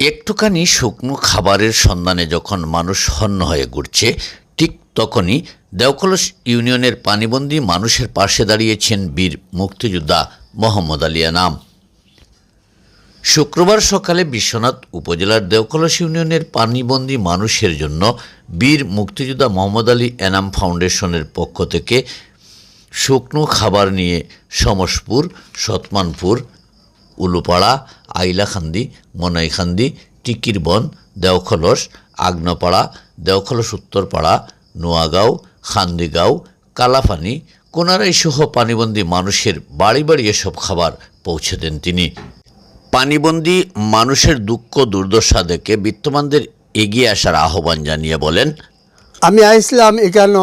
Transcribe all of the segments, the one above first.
একটুখানি শুকনো খাবারের সন্ধানে যখন মানুষ হন্য হয়ে ঘুরছে, ঠিক তখনই দেওকলস ইউনিয়নের পানিবন্দী মানুষের পাশে দাঁড়িয়েছেন বীর মুক্তিযোদ্ধা মোহাম্মদ আলী নাম শুক্রবার সকালে বিশ্বনাথ উপজেলার দেওকলস ইউনিয়নের পানিবন্দী মানুষের জন্য বীর মুক্তিযোদ্ধা মোহাম্মদ আলী এনাম ফাউন্ডেশনের পক্ষ থেকে শুকনো খাবার নিয়ে সমসপুর, সতমানপুর উলুপাড়া, আইলাখান্দি, মনাইখান্দি, টিকিরবন, দেওখলস, আগ্নপাড়া, দেওখলস উত্তরপাড়া, নোয়াগাঁও, খান্দিগাঁও, কালাপানি, কোনারাই সহ পানিবন্দী মানুষের বাড়ি বাড়ি এসব খাবার পৌঁছে দেন তিনি। পানিবন্দী মানুষের দুঃখ দুর্দশা দেখে বিত্তমানদের এগিয়ে আসার আহ্বান জানিয়ে বলেন, আমি আইসলাম এখানে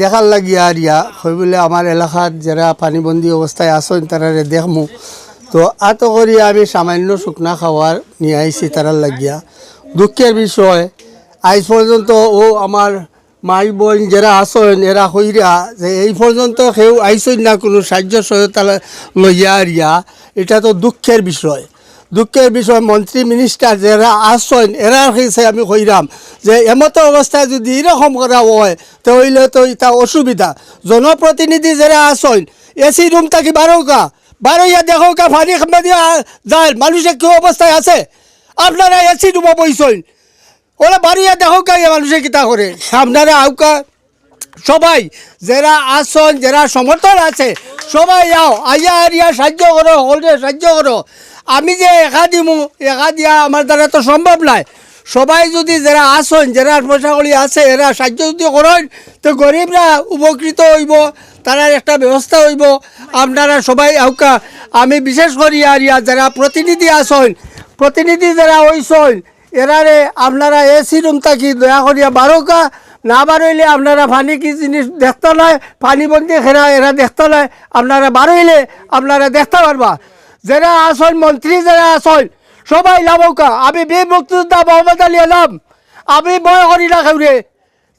দেখার লাগিয়া আরিয়া, হই বলে আমার এলাকার যারা পানিবন্দী অবস্থায় আসেন তারারে দেখমু। তো আত করি আমি সামান্য শুকনা খাওয়ার নিয়ে আইছি তারার লাগিয়া। দুঃখের বিষয় আজ পর্যন্ত ও আমার মাই বোন যারা আসেন এরা হইরা যে এই পর্যন্ত কেউ আইসই না কোনো সাহায্য সহায়তা লইয়া আরিয়া। এটা তো দুঃখের বিষয়। দুঃখের বিষয়, মন্ত্রী মিনিস্টার যারা আসছেন এরার কাছে আমি কইরাম যে এমতো অবস্থায় যদি এরকম করা হয় তো হইলে তো এটা অসুবিধা। জনপ্রতিনিধি যারা আসছেন এসি রুম থাকি বারোকা বারোইয়া দেখো কা খাম্বা যায়। মানুষের কি অবস্থায় আছে? আপনারা এসি রুমে বইছেন ওরা বারোইয়া দেখো কা মানুষের কিতা করে? আপনারা আউকা সবাই, যারা আসন, যারা সমর্থন আছে, সবাই যাও আইয়া আরিয়া সাহায্য করো হলে সাহায্য করো। আমি যে একা দিমু, একা দিয়া আমার দ্বারা তো সম্ভব নাই। সবাই যদি যারা আসন, যারা পয়সা করি আছে, এরা সাহায্য যদি করেন, তো গরিবরা উপকৃত হইব। তারা একটা ব্যবস্থা হইব। আপনারা সবাই আউকা। আমি বিশেষ করি আরিয়া যারা প্রতিনিধি আসন প্রতিনিধি যারা হইসন এরারে আপনারা এসি রুম থাকি, দয়া করিয়া বারোকা। না বারইলে আপনারা পানি কি জিনিস দেখতে নয় পানি বন্দি খেরা এরা দেখতে নয় আপনারা বারইলে আপনারা দেখতে পারবা। যারা আসল মন্ত্রী যারা আসল সবাই লাভকা আমি বীর মুক্তিযোদ্ধা মোহাম্মদ আলী আলাম। আমি ভয় করি না খেউরে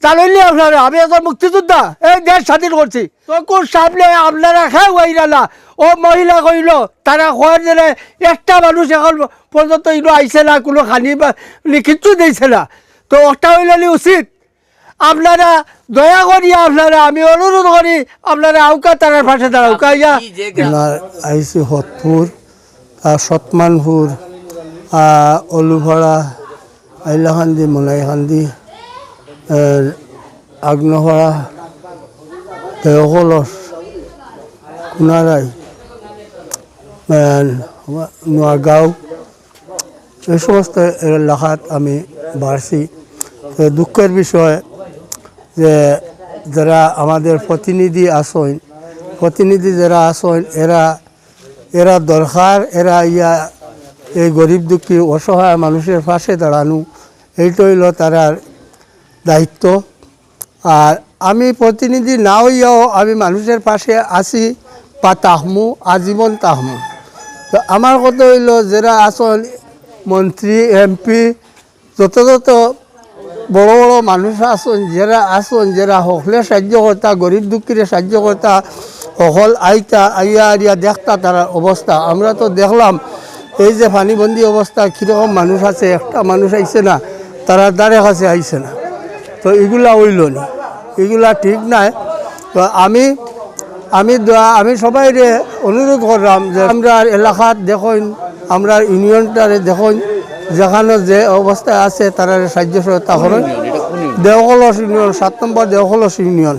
জানলি আপনারা আমি এখন মুক্তিযোদ্ধা। এই দেশ স্বাধীন করছি। তখন সামনে আপনারা খেয়ে হইরা না ও মহিলা কইল তারা খোয়ার জেনে একটা মানুষ এখন পর্যন্ত ইনো আইছে না কোনো খানি বা কিচ্ছু দিয়েছে না। তো ওটা হইলে উচিত। আপনারা দয়া করি আপনারা আমি অনুরোধ করি আপনারা আউকা তারার পাশে দাঁড়াও কাইয়া। আপনার আইসি হতপুর সতমানপুর অলুভরা আইলাখান্দি মনাইখান্দি আগ্নভরা দেওকলস কুনারাই নোয়াগাঁও এই সমস্ত এলাকাত আমি বাড়ছি দুঃখের বিষয় যে যারা আমাদের প্রতিনিধি আসেন প্রতিনিধি যারা আসেন এরা এরা দরকার এরা ইয়া, এই গরিব দুঃখী, অসহায় মানুষের পাশে দাঁড়ানো এইটা হইল তারার দায়িত্ব। আর আমি প্রতিনিধি না হইয়াও আমি মানুষের পাশে আসি বা তাহমু, আজীবন তাহমু। তো আমার কথা হইল, যারা আসন মন্ত্রী, এমপি, যত যত বড় বড় মানুষ আসুন, যারা আসুন, যারা হকলে সাহায্য করতা, গরিব দুঃখীরে সাহায্য করতা সকল আইতা, আইয়া আইয়া দেখতা তার অবস্থা। আমরা তো দেখলাম, এই যে পানিবন্দি অবস্থা, কীরকম মানুষ আছে, একটা মানুষ আইছে না, তারা দ্বারে কাছে আইছে না। তো এগুলা হইল না। এগুলা ঠিক নাই। তো আমি আমি আমি সবাই অনুরোধ করলাম যে আমরা এলাকার দেখুন আমরা ইউনিয়নটারে দেখুন যেখানে যে অবস্থায় আছে তারা সাহায্য সহায়তা করেন। দেওকলস ইউনিয়ন? সাত নম্বর দেওকলস ইউনিয়ন।